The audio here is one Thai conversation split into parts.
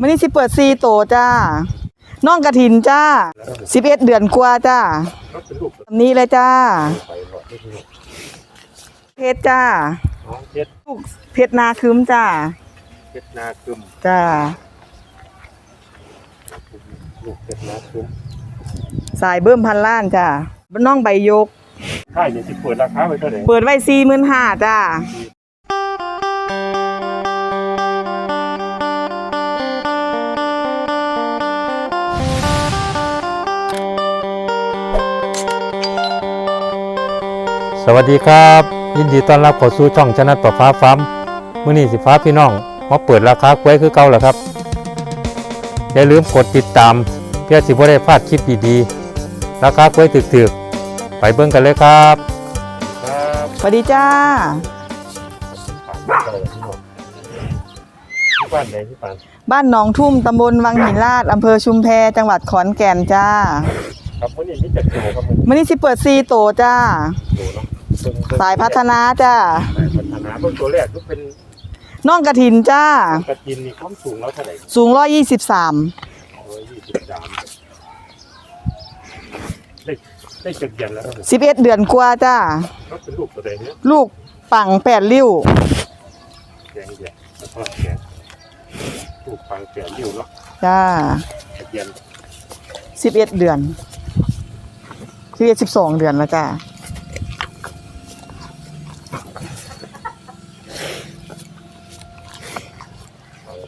มื่อนี้สิเปิดซีโตจ้า น้องกระถินจ้าสิบเอ็ดเดือนกว่าจ้าก็เป็นลูกแบบนี้เลยจ้าไปหลอดที่นี่เพชรจ้าน้องเพชรลูกเพชรนาคืมจ้า เพชรนาคึมจ้า ลูกเพชรนาคึมสายเบิ่มพันล้านจ้าน้องใบยก ค่ายนี่สิเปิดราคาไว้เท่าไหร่เปิดไว้สี่หมื่นห้าจ้า สวัสดีครับ ยินดีต้อนรับเข้าสู่ช่องชนะต่อฟ้าฟ้าร์มมื้อนี้สิฟ้าพี่น้องมาเปิดราคากล้วยคือเก่าแล้วครับ อย่าลืมกดติดตาม เพื่อสิบ่ได้พลาดคลิปดีๆราคากล้วยถึกๆ ไปเบิ่งกันเลยครับครับสวัสดีจ้าผ่านไปเท่าไหร่พี่น้องที่บ้านไหนที่บ้านบ้านหนองทุ่มตำบลวังหินลาดอำเภอชุมแพจังหวัดขอนแก่นจ้าครับวันนี้มีจัดโตครับมันมื่อนี้สิเปิดซีโตจ้าโตเนาะเบิ่งเบิ่ง สายพัฒนาจ้าสายพัฒนาเบิ่งตัวแรกก็เป็นน้องกระถินจ้ากระทินนี่ความสูงแล้วเท่าไหร่สูงร้อยยี่สิบสามร้อยยี่สิบสามได้ได้จัดเย็นแล้วครับสิบเอ็ดเดือนกว่าจ้าก็เป็นลูกตัวใดเนี่ยลูกปังแปดริ้วแดงแดงแล้วก็แดงลูกฟังแก่ริ้วเนาะจ้าจัดเย็นสิบเอ็ดเดือนสิบเอ็ดสิบสองเดือนแล้วจ้า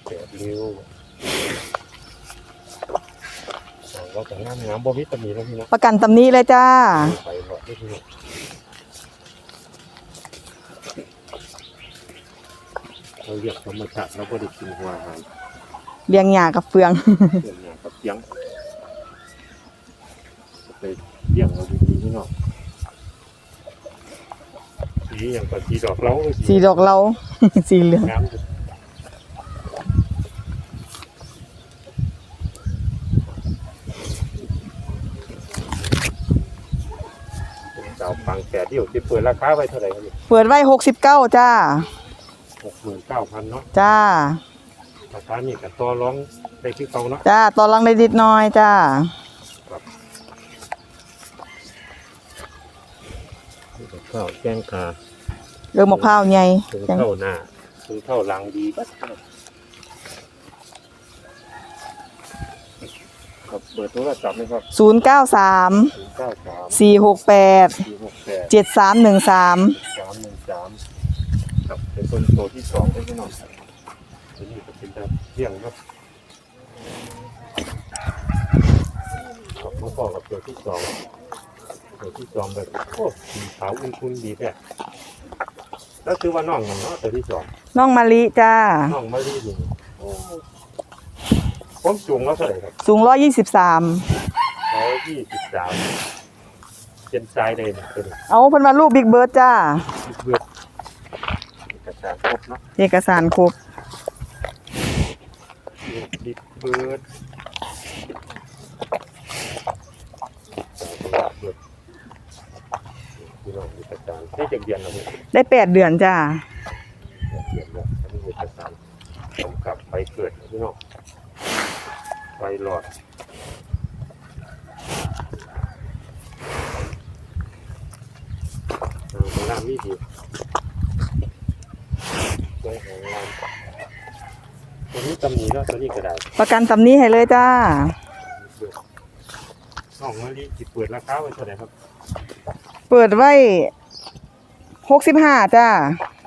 ฟั งแก่ริ้วอ่าเราแต่งงามงามบ่มีตำหนิแล้วพี่เนาะประกันตำนี้เลยจ้า ไปหลอดด้วยพี่เราเรียกธรรมชาติเราก็ได้กินหัวอาหารเลี้ยงหยากับเฟืองเสียงอย่างกับเสียงไปเลี้ยงเราดีๆพี่เนาะสีอย่างกับสีดอกเราสีดอกเรา สีเหลืองงามอยู่เป็นสาวฟังแก่ที่อยู่ที่เปิดราคาไว้เท่าไหร่ครับเปิดไว้หกสิบเก้าจ้าหกหมื่นเก้าพันเนาะจ้าราคานี่กับตัวร้องได้ที่เขาเนาะจ้าต่อรองได้นิดหน้อยจ้านี่กับข้าวแกงคาเรื่องมะพร้าวใหญ่ถึงเท่าหน้าถึงเท่าหลังดีบั ครับเบอร์โทรศัพท์ไหมครับศูนย์เก้าสามศูนย์เก้าสามสี่หกแปดสี่หกแปดเจ็ดสามหนึ่งสามสามหนึ่งสามครับเป็นคนโตที่สองได้แน่นอนตัวนี้ก็เป็นแบบเที่ยงครับครับมาพอกับตัวที่สองตัวที่สองแบบโอ้สีขาวอุ่นๆดีแท้แล้วคือว่าน้องมันเนาะตัวที่สองน้องมะลิจ้าน้องมะลินี่โอ้ ผมสูงแล้วเท่าไหร่ครับสูงร้อยยี่สิบสามร้อยยี่สิบสามเป็นทรายเลยนะเป็นเอาเพิ่นมาลูกบิ๊กเบิร์ดจ้า เบือกเอกสารครบเนาะเอกสารครบดิดเบิร์ดสารเบิร์ดพี่น้องเอกสารได้จากเดือนแล้วเนี่ยได้แปดเดือนจ้า เดือนแล้วอันนี้เอกสารกำกับไปเกิดนะพี่น้องไป หลอดเอาไปน้ำนี่ดีไปหางานตัวนี้ตำหนิแล้วตัวนี้ก็ได้ประกันตำนี้ให้เลยจ้าน้องมะลิจิเปิดราคาไว้เท่าไหร่ครับเปิดไว้หกสิบห้าจ้า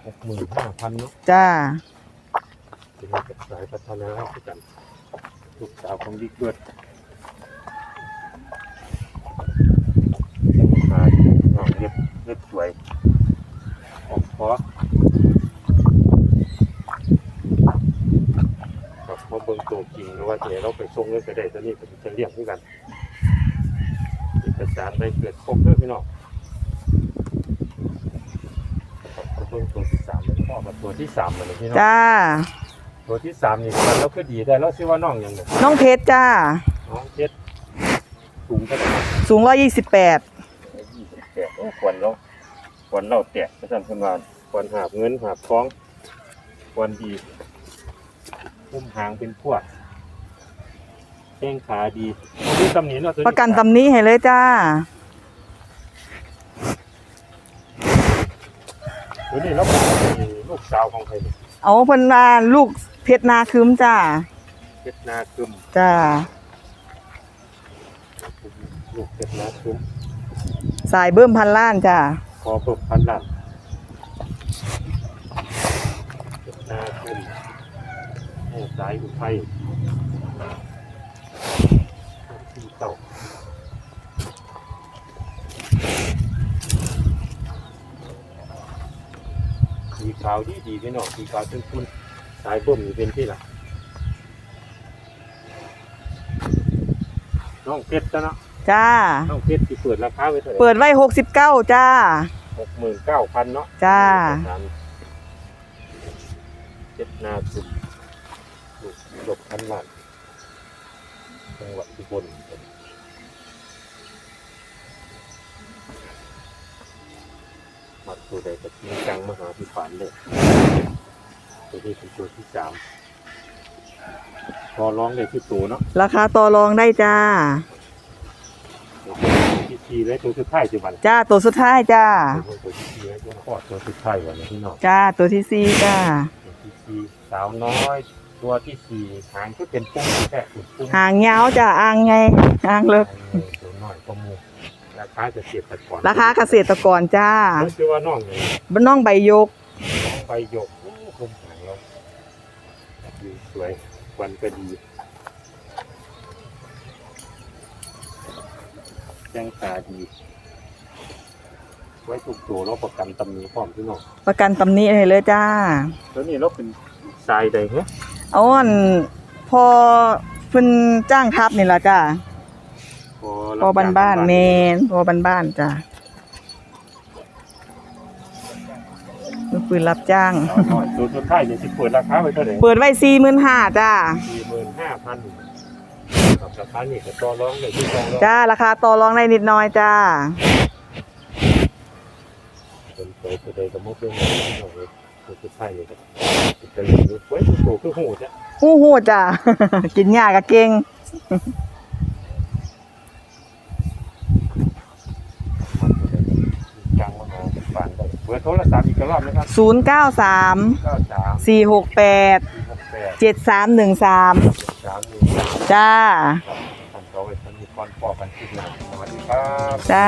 หกหมื่นห้าพันเนาะจ้า เป็นกับสายพัฒนาคือกัน ลูกสาวของบิ๊กเบิร์ดจะมาน้องเล็บเล็บสวยออกคอกับพอเบิ่งตัวจริงหรือว่าเดี๋ยวเราไปส่งเลยก็ได้ตัวนี้ก็จะเรียกเหมือนกันเอกสารได้เกิดครบเลยพี่น้องเบิ่งตัวที่สามเลยพ่อกับตัวที่สามเลยพี่น้องจ้า ตัวที่สามนี่มันแล้วก็ดีได้แล้วชื่อว่าน้องอย่างหนึ่งน้องเพชรจ้า น้องเพชรสูงเท่าไหร่สูงร้อยยี่สิบแปดยี่สิบแปดโอ้ควรเราควรเราแตกประจำพันวานควรหาบเงินหาบทองควรดีพุ่มหางเป็นพวกแข้งขาดีมีตำหนิเนาะตัวประกันตำนี้ให้เลยจ้า ตัวนี้เราเป็นลูกสาวของใครเนี่ยเอาเพิ่นว่าลูก เพชรนาคืมจ้าเพชรนาคึมจ้าลูกเพชรนาคึมสายเบิ่มพันล้านจ้าพอเพิ่มพันล้านเพชรนาคึมโอ้สายอุทัยที่เต่าสีขาวดีดีพี่น้องสีขาวจนคุณ สายเบิ่มนี่เป็นที่ละน้องเพชรจ้ะเนาะจ้า น้องเพชรที่เปิดราคาไว้เท่าไหร่เปิดไว้หกสิบเก้าจ้า หกหมื่นเก้าพันเนาะจ้า เจ็ดนาสุดลูกหลบพันล้านจังหวัดอุบลมัดตัวใดกับมีจังมหาพิพานเลย ตัวนี้เป็นตัวที่สามพอร้องเลยที่ตัวเนาะราคาต่อรองได้จ้า ตัวที่สี่และตัวสุดท้ายจุบันจ้าตัวสุดท้ายจ้า ตัวที่สี่และตัวขอดตัวสุดท้ายวันนี้พี่น้องจ้าตัวที่สี่จ้า ตัวที่สี่สาวน้อย ตัวที่สี่หางก็เป็นปุ้งแค่ขุดปุ้งหางยาวจ้าอ่างไงอ่างเลิกตัวน้อยก็มูราคาจะเสียบตะกอนราคาเกษตรกรจ้าแล้วชื่อว่าน้องเลยบ้านน้องใบยก น้องใบหยกโอ้คมหางเราดีส วยควันก็ดีแจ้งตาดี ไว้ถูกตัวเราประกันตำหนิพร้อมพี่น้องประกันตำนี้ให้เลยจ้า แล้วนี่เราเป็นทรายใดเหรอเอาอันพอเพิ่นจ้างทับนี่ล่ะจ้าพอพอบ้านบ้านๆแมนพอบ้านบ้านๆจ้า มือปืนรับจ้างสาวน้อยตัวสุดท้ายเนี่ยสิเปิดราคาไว้เท่าไหร่เปิดไว้สี่หมื่นห้าจ้า สี่หมื่นห้าพันกับราคานี่ก็ต่อรองเลยที่ต่อรองจ้า ราคาต่อรองได้นิดหน้อยจ้า เป็นเปิดตัวใดก็มุกเรื่องนี้เลยตัวสุดท้ายเลยครับจะเหลือไว้ตัวโตคือหูจ้ะ หู้หู้จ้า กินหญ้าก็เก่ง จังมหาปานได้เบอร์โทรศัพท์ อีกรอบนะครับศูนย์เก้าสามเก้าสามสี่หกแปดสี่หกแปดเจ็ดสามหนึ่งสามสามหนึ่งสามจ้าครับท่านก็ไว้ท่านมีความปลอดภัยที่หนาสวัสดีครับ จ้า